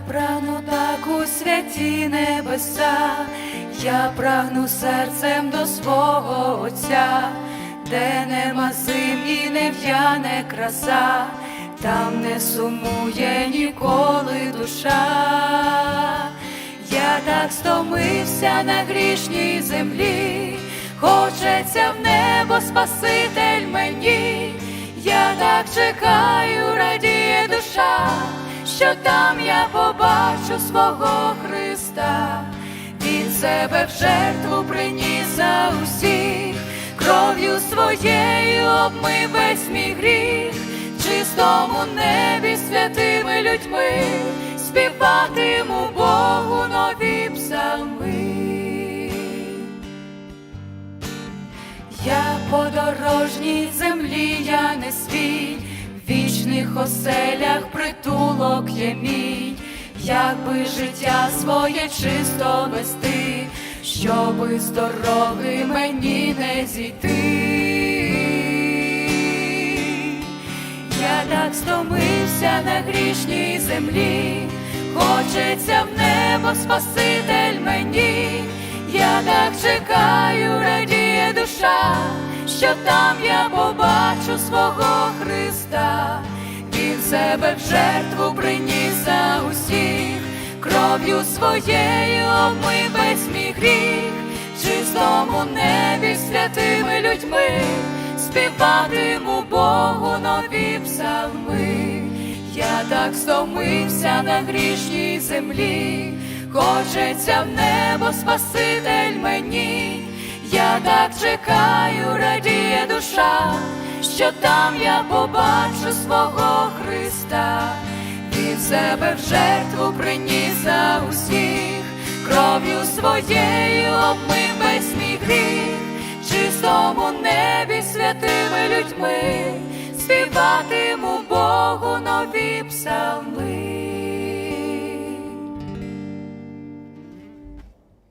Прагну так у святі небеса, я прагну серцем до свого Отця, де нема зим і не в'яне краса, там не сумує ніколи душа. Я так стомився на грішній землі, хочеться в небо Спаситель мені, я так чекаю, радіє душа, що там я побачу свого Христа, Він себе в жертву приніс за усіх, кров'ю своєю обмив весь мій гріх, в чистому небі святими людьми. Співатиму Богу нові псалми. Я по дорожній землі, я не свій, в вічних оселях є мій, якби життя своє чисто вести, щоби з мені не зійти. Я так стомився на грішній землі, хочеться в небо Спаситель мені, я так чекаю, радіє душа, що там я побачу свого себе в жертву приніс за усіх, кров'ю своєю обмив весь мій гріх, чистому небі святими людьми співатиму Богу нові псалми. Я так стомився на грішній землі, хочеться в небо Спаситель мені, я так чекаю, радіє душа, що там я побачу свого Христа, Він себе в жертву приніс за усіх, кров'ю своєю обмив весь мій гріх, чистому небі святими людьми. Співатиму